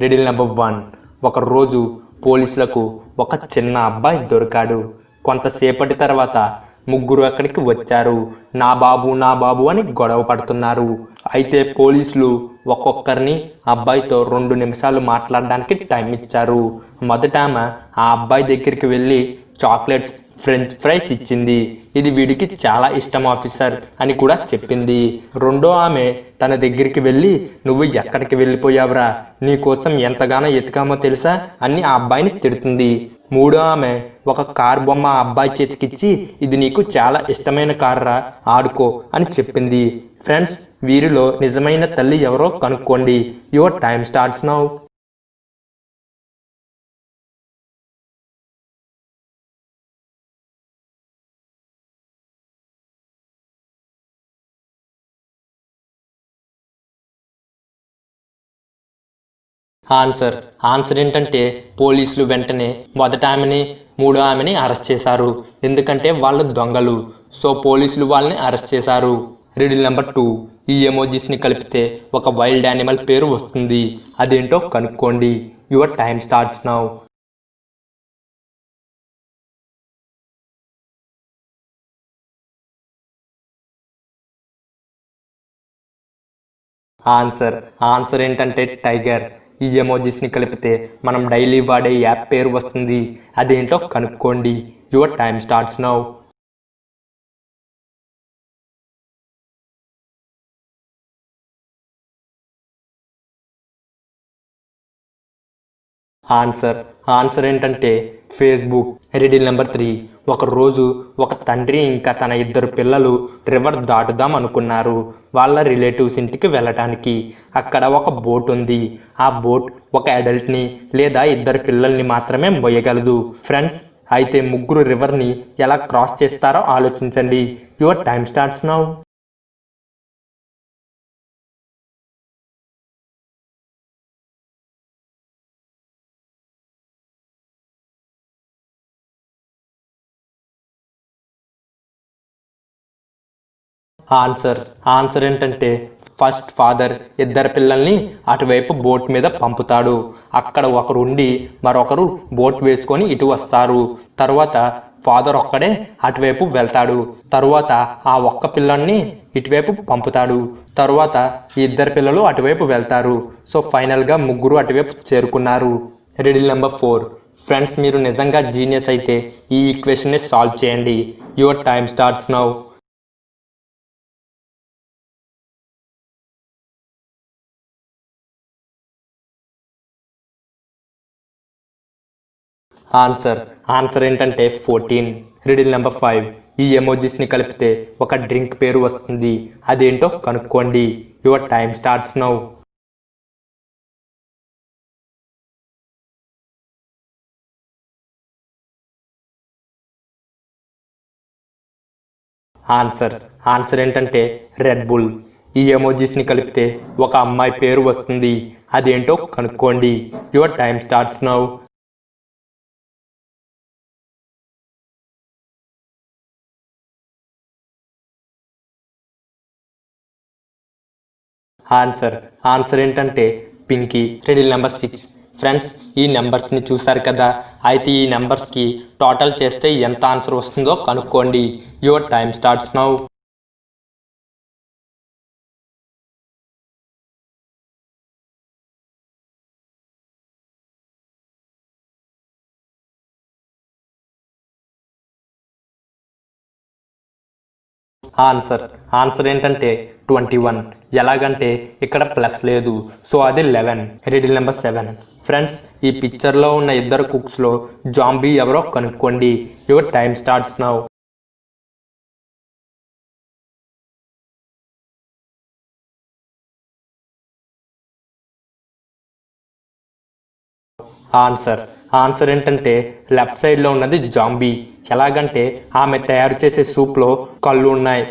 Ready number one. ఒక రోజు పోలీసులకు ఒక చిన్న అబ్బాయి దొరికాడు. కొంతసేపటి తర్వాత ముగ్గురు అక్కడికి వచ్చారు. నా బాబు నా బాబు అని గొడవ పడుతున్నారు. అయితే పోలీసులు ఒక్కొక్కరిని అబ్బాయితో రెండు నిమిషాలు మాట్లాడడానికి టైం ఇచ్చారు. మొదట ఆమె ఆ అబ్బాయి దగ్గరికి వెళ్ళి చాక్లెట్స్ ఫ్రెంచ్ ఫ్రైస్ ఇచ్చింది. ఇది వీడికి చాలా ఇష్టం ఆఫీసర్ అని కూడా చెప్పింది. రెండో ఆమె తన దగ్గరికి వెళ్ళి నువ్వు ఎక్కడికి వెళ్ళిపోయావురా? నీకోసం ఎంతగానో ఎతికామో తెలుసా? అని ఆ అబ్బాయిని తిడుతుంది. మూడో ఆమె ఒక కార్ బొమ్మ ఆ అబ్బాయి చేతికిచ్చి ఇది నీకు చాలా ఇష్టమైన కారురా ఆడుకో అని చెప్పింది. ఫ్రెండ్స్ వీరిలో నిజమైన తల్లి ఎవరో కనుక్కోండి. Your time starts now. Answer. Answer ఏంటంటే పోలీసులు వెంటనే మొదట ఆమెని మూడో ఆమెని అరెస్ట్ చేశారు. ఎందుకంటే వాళ్ళు దొంగలు. సో పోలీసులు వాళ్ళని అరెస్ట్ చేశారు. Riddle number two. ఈ ఎమోజీస్ని కలిపితే ఒక వైల్డ్ యానిమల్ పేరు వస్తుంది. అదేంటో కనుక్కోండి. Your time starts now. Answer. Answer ఏంటంటే టైగర్. ఈ ఎమోజీస్ని కలిపితే మనం డైలీ వాడే యాప్ పేరు వస్తుంది. అదేంటో కనుక్కోండి. Your time starts now answer answer ఏంటంటే ఫేస్బుక్. Riddle number three. ఒక రోజు ఒక తండ్రి ఇంకా తన ఇద్దరు పిల్లలు రివర్ దాటుదాం అనుకున్నారు. వాళ్ళ రిలేటివ్స్ ఇంటికి వెళ్ళటానికి. అక్కడ ఒక బోట్ ఉంది. ఆ బోట్ ఒక అడల్ట్ని లేదా ఇద్దరు పిల్లల్ని మాత్రమే మోయగలదు. ఫ్రెండ్స్ అయితే ముగ్గురు రివర్ని ఎలా క్రాస్ చేస్తారో ఆలోచించండి. Your time starts now. Answer. Answer ఏంటంటే ఫస్ట్ ఫాదర్ ఇద్దరు పిల్లల్ని అటువైపు బోట్ మీద పంపుతాడు. అక్కడ ఒకరు ఉండి మరొకరు బోట్ వేసుకొని ఇటు వస్తారు. తర్వాత ఫాదర్ ఒక్కడే అటువైపు వెళ్తాడు. తరువాత ఆ ఒక్క పిల్లల్ని ఇటువైపు పంపుతాడు. తరువాత ఈ ఇద్దరు పిల్లలు అటువైపు వెళ్తారు. సో ఫైనల్గా ముగ్గురు అటువైపు చేరుకున్నారు. Riddle number four. ఫ్రెండ్స్ మీరు నిజంగా జీనియస్ అయితే ఈ ఈక్వేషన్ని సాల్వ్ చేయండి. Your time starts now. Answer answer ఏంటంటే ఫోర్టీన్ రిడిల్ నెంబర్ ఫైవ్ ఈ ఎమోజీస్ని కలిపితే ఒక డ్రింక్ పేరు వస్తుంది. అదేంటో కనుక్కోండి. Your time starts now answer answer ఏంటంటే రెడ్ బుల్ ఈ ఎమోజీస్ని కలిపితే ఒక అమ్మాయి పేరు వస్తుంది. అదేంటో కనుక్కోండి. Your time starts now answer. Answer ఏంటంటే Pinky. Riddle number six. Friends ఈ నెంబర్స్ని చూసారు కదా? అయితే ఈ నెంబర్స్కి టోటల్ చేస్తే ఎంత ఆన్సర్ వస్తుందో కనుక్కోండి. Your time starts now. Answer. Answer twenty twenty one. ఎలాగంటే ఇక్కడ ప్లస్ లేదు. సో అది eleven. Riddle number seven. Friends ఈ పిక్చర్లో ఉన్న ఇద్దరు కుక్స్లో జాంబీ ఎవరో కనుక్కోండి. Your time starts now. Answer. Answer ఏంటంటే లెఫ్ట్ సైడ్లో ఉన్నది జాంబీ. ఎలాగంటే ఆమె తయారు చేసే సూప్లో కళ్ళు ఉన్నాయి.